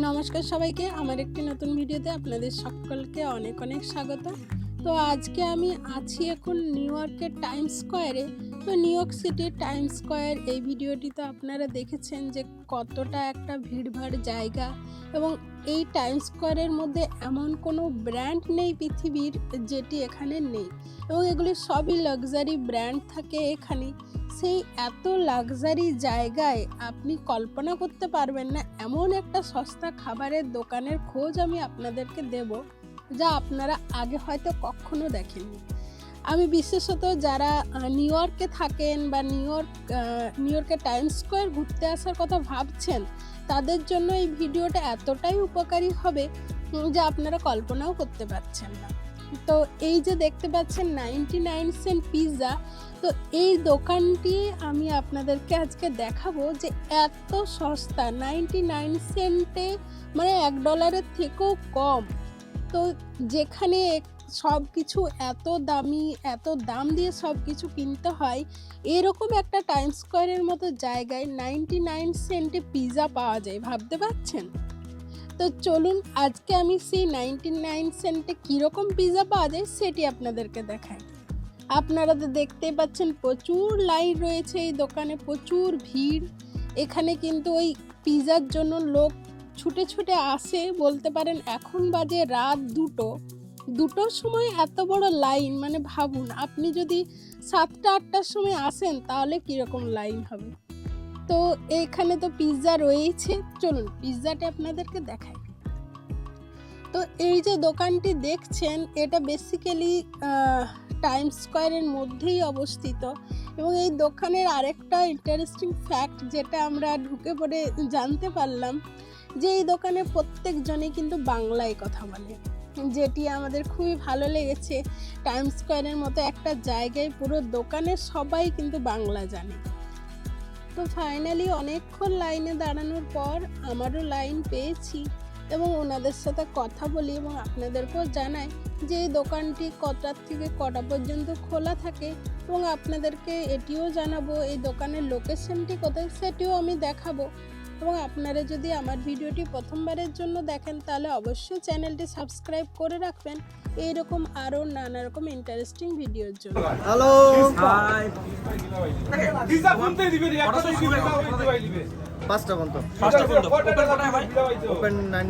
নমস্কার সবাইকে, আমার একটি নতুন ভিডিওতে আপনাদের সকলকে অনেক অনেক স্বাগত। তো আজকে আমি আছি এখন নিউ ইয়র্কের টাইম স্কোয়ারে তো নিউ ইয়র্ক সিটির টাইম স্কোয়ার এই ভিডিওটি তো আপনারা দেখেছেন যে কতটা একটা ভিড়ভাড় জায়গা এবং এই টাইম স্কোয়ারের মধ্যে এমন কোনো ব্র্যান্ড নেই পৃথিবীর যেটি এখানে নেই। এবং এগুলি সবই লাক্সারি ব্র্যান্ড থাকে এখানে। সেই এত লাক্সারি জায়গায় আপনি কল্পনা করতে পারবেন না, এমন একটা সস্তা খাবারের দোকানের খোঁজ আমি আপনাদেরকে দেব, যা আপনারা আগে হয়তো কখনো দেখেননি। আমি বিশেষত যারা নিউ ইয়র্কে থাকেন বা নিউ ইয়র্ক নিউ ইয়র্কের টাইম স্কোয়ার ঘুরতে আসার কথা ভাবছেন, তাদের জন্য এই ভিডিওটা এতটাই উপকারী হবে যে আপনারা কল্পনাও করতে পারছেন না। তো এই যে দেখতে পাচ্ছেন নাইনটি নাইন সেন্ট পিৎজা, তো এই দোকানটি আমি আপনাদেরকে আজকে দেখাবো যে এত সস্তা, নাইনটি নাইন সেন্টে মানে এক ডলারের থেকেও কম। তো যেখানে সব কিছু এত দামি, এত দাম দিয়ে সব কিছু কিনতে হয়, এরকম একটা টাইম স্কোয়ারের মতো জায়গায় নাইনটি নাইন সেন্টে পিৎজা পাওয়া যায়, ভাবতে পারছেন? তো চলুন আজকে আমি সেই নাইনটি নাইন সেন্টে কীরকম পিৎজা পাওয়া যায় সেটি আপনাদেরকে দেখাই। আপনারা তো দেখতেই পাচ্ছেন প্রচুর লাইন রয়েছে এই দোকানে, প্রচুর ভিড়। এখানে কিন্তু ওই পিৎজার জন্য লোক ছুটে ছুটে আসে, বলতে পারেন এখন বাজে রাত দুটো। দুটোর সময় এত বড় লাইন মানে ভাবুন, আপনি যদি সাতটা, আটটার সময় আসেন, তাহলে কীরকম লাইন হবে? তো এখানে তো পিৎজা রয়েছে চলুন পিৎজাটা আপনাদেরকে দেখাই। তো এই যে দোকানটি দেখছেন, এটা বেসিক্যালি টাইম স্কোয়ারের মধ্যেই অবস্থিত। এবং এই দোকানের আরেকটা ইন্টারেস্টিং ফ্যাক্ট যেটা আমরা ঢুকে পড়ে জানতে পারলাম, যে এই দোকানে প্রত্যেকজনই কিন্তু বাংলায় কথা বলে। যেটি আমাদের খুবই ভালো লেগেছে টাইম স্কোয়ারের মতো একটা জায়গায় পুরো দোকানে সবাই কিন্তু বাংলা জানে। তো ফাইনালি অনেকক্ষণ লাইনে দাঁড়ানোর পর আমারও লাইন পেয়েছি এবং ওনাদের সাথে কথা বলি এবং আপনাদেরকেও জানাই যে এই দোকানটি কটার থেকে কটা পর্যন্ত খোলা থাকে এবং আপনাদেরকে এটিও জানাব এই দোকানের লোকেশনটি কোথায়, সেটিও আমি দেখাবো। এবং আপনারা যদি আমার ভিডিওটি প্রথমবারের জন্য দেখেন তাহলে অবশ্যই চ্যানেলটি সাবস্ক্রাইব করে রাখবেন। এইরকম আরও নানা রকম ইন্টারেস্টিং ভিডিওর জন্য। হ্যালো হাই ভিসা ফোনতে দিবে রে একটা দিবে ভিসা দিতে পাইবে পাঁচটা পর্যন্ত open nine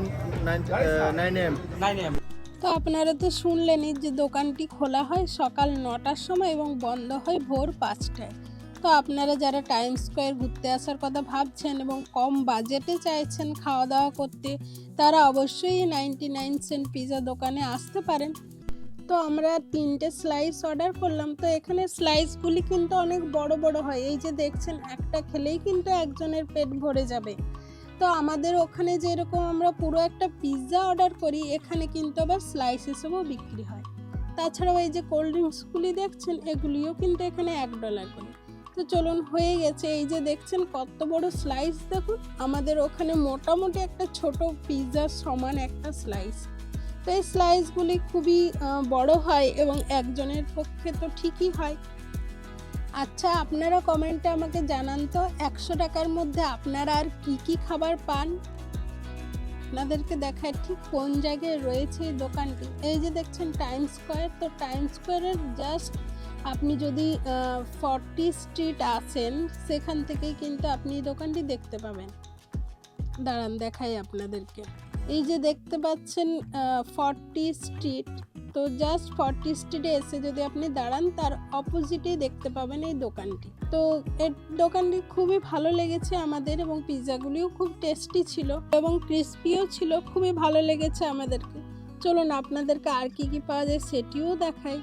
nine AM 9 AM তো আপনারা তো শুনলেনই যে দোকানটি খোলা হয় সকাল নটার সময় এবং বন্ধ হয় ভোর পাঁচটায়। তো আপনারা যারা টাইম স্কোয়ার ঘুরতে আসার কথা ভাবছেন এবং কম বাজেটে চাইছেন খাওয়া দাওয়া করতে, তারা অবশ্যই নাইনটি নাইন সেন্ট পিৎজা দোকানে আসতে পারেন। তো আমরা তিনটে স্লাইস অর্ডার করলাম। তো এখানে স্লাইসগুলি কিন্তু অনেক বড় বড় হয়। এই যে দেখছেন, একটা খেলেই কিন্তু একজনের পেট ভরে যাবে। তো আমাদের ওখানে যেরকম আমরা পুরো একটা পিৎজা অর্ডার করি, এখানে কিন্তু আবার স্লাইস হিসেবেও বিক্রি হয়। তাছাড়াও এই যে কোল্ড ড্রিঙ্কসগুলি দেখছেন, এগুলিও কিন্তু এখানে এক ডলার করে। তো চলুন হয়ে গেছে। এই যে দেখছেন কত বড় স্লাইস দেখুন। আমাদের ওখানে মোটামুটি একটা ছোট পিৎজার সমান একটা স্লাইস তো এই স্লাইসগুলি খুবই বড় হয় এবং একজনের পক্ষে তো ঠিকই হয়। আচ্ছা আপনারা কমেন্টে আমাকে জানান তো, একশো টাকার মধ্যে আপনারা আর কি কি খাবার পান? আপনাদেরকে দেখায় ঠিক কোন জায়গায় রয়েছে এই দোকানটি। এই যে দেখছেন টাইম স্কোয়ার তো টাইম স্কোয়ারের জাস্ট আপনি যদি ফর্টি স্ট্রিট আসেন সেখান থেকেই কিন্তু আপনি দোকানটি দেখতে পাবেন। দাঁড়ান, দেখাই আপনাদেরকে। এই যে দেখতে পাচ্ছেন ফর্টি স্ট্রিট। তো জাস্ট ফর্টি স্ট্রিটে এসে যদি আপনি দাঁড়ান, তার অপোজিটেই দেখতে পাবেন এই দোকানটি। তো এর দোকানটি খুবই ভালো লেগেছে আমাদের এবং পিৎজাগুলিও খুব টেস্টি ছিল এবং ক্রিস্পিও ছিল, খুবই ভালো লেগেছে আমাদেরকে। চলুন, আপনাদেরকে আর কি কি পাওয়া যায় সেটিও দেখাই।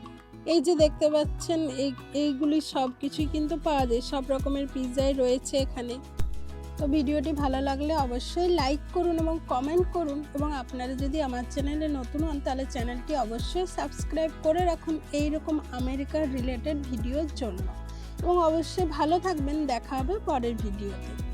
এই যে দেখতে পাচ্ছেন, এই, এইগুলি সব কিছুই কিন্তু পাওয়া যায়। সব রকমের পিৎজাই রয়েছে এখানে। তো ভিডিওটি ভালো লাগলে অবশ্যই লাইক করুন এবং কমেন্ট করুন। এবং আপনারা যদি আমার চ্যানেলে নতুন হন, তাহলে চ্যানেলটি অবশ্যই সাবস্ক্রাইব করে রাখুন এই রকম আমেরিকার রিলেটেড ভিডিওর জন্য। এবং অবশ্যই ভালো থাকবেন। দেখা হবে পরের ভিডিওতে।